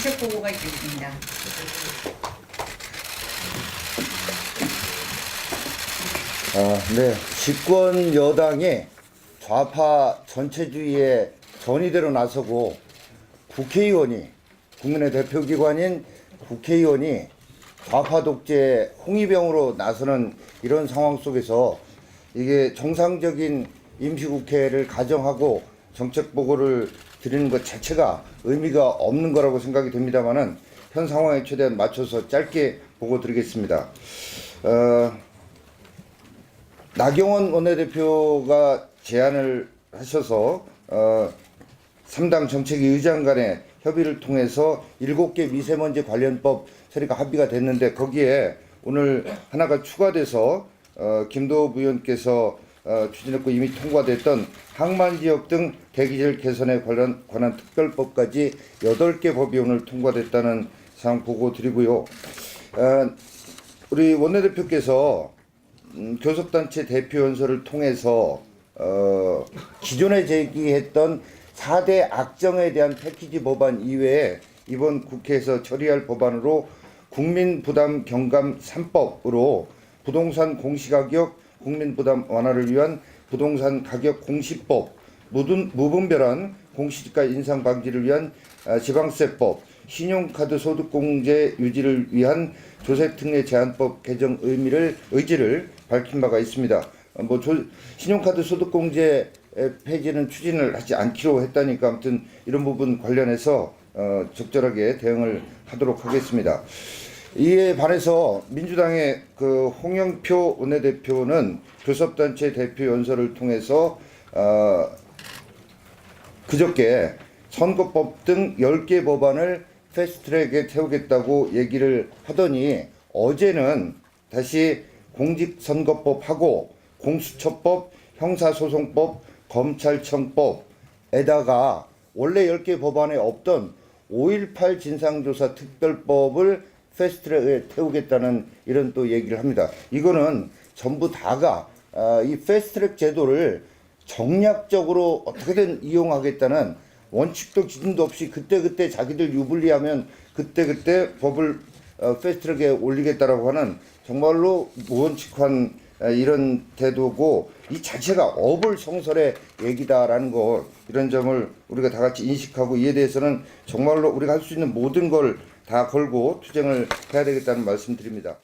정책 보고가 있겠습니다. 아, 네. 집권 여당이 좌파 전체주의의 전이대로 나서고 국회의원이 국민의 대표기관인 국회의원이 좌파 독재 홍위병으로 나서는 이런 상황 속에서 이게 정상적인 임시국회를 가정하고 정책 보고를 드리는 것 자체가 의미가 없는 거라고 생각이 됩니다만은 현 상황에 최대한 맞춰서 짧게 보고 드리겠습니다. 어, 나경원 원내대표가 제안을 하셔서 어, 3당 정책위 의장 간의 협의를 통해서 7개 미세먼지 관련법 처리가 합의가 됐는데 거기에 오늘 하나가 추가돼서 어, 김도읍 의원께서 어, 추진했고 이미 통과됐던 항만 지역 등 대기질 개선에 관련 관한 특별법까지 8개 법이 오늘 통과됐다는 사항 보고 드리고요. 어, 우리 원내대표께서 음, 교섭단체 대표 연설을 통해서 어, 기존에 제기했던 4대 악정에 대한 패키지 법안 이외에 이번 국회에서 처리할 법안으로 국민 부담 경감 3법으로 부동산 공시가격 국민 부담 완화를 위한 부동산 가격 공시법 무분, 무분별한 공시지가 인상 방지를 위한 아, 지방세법 신용카드 소득공제 유지를 위한 조세특례 제한법 개정 의미를 의지를 밝힌 바가 있습니다. 어, 뭐 조, 신용카드 소득공제 폐지는 추진을 하지 않기로 했다니까 아무튼 이런 부분 관련해서 어, 적절하게 대응을 하도록 하겠습니다. 이에 반해서 민주당의 그 홍영표 원내대표는 교섭단체 대표 연설을 통해서 어, 그저께 선거법 등 10개 법안을 패스트트랙에 태우겠다고 얘기를 하더니 어제는 다시 공직선거법하고 공수처법, 형사소송법, 검찰청법에다가 원래 10개 법안에 없던 5.18 진상조사 특별법을 패스트트랙에 태우겠다는 이런 또 얘기를 합니다. 이거는 전부 다가 아, 이 패스트트랙 제도를 정략적으로 어떻게든 이용하겠다는 원칙도 기준도 없이 그때그때 자기들 유불리하면 그때그때 법을 어, 패스트트랙에 올리겠다라고 하는 정말로 무원칙한 아, 이런 태도고 이 자체가 어불성설의 얘기다라는 거 이런 점을 우리가 다 같이 인식하고 이에 대해서는 정말로 우리가 할 수 있는 모든 걸 다 걸고 투쟁을 해야 되겠다는 말씀드립니다.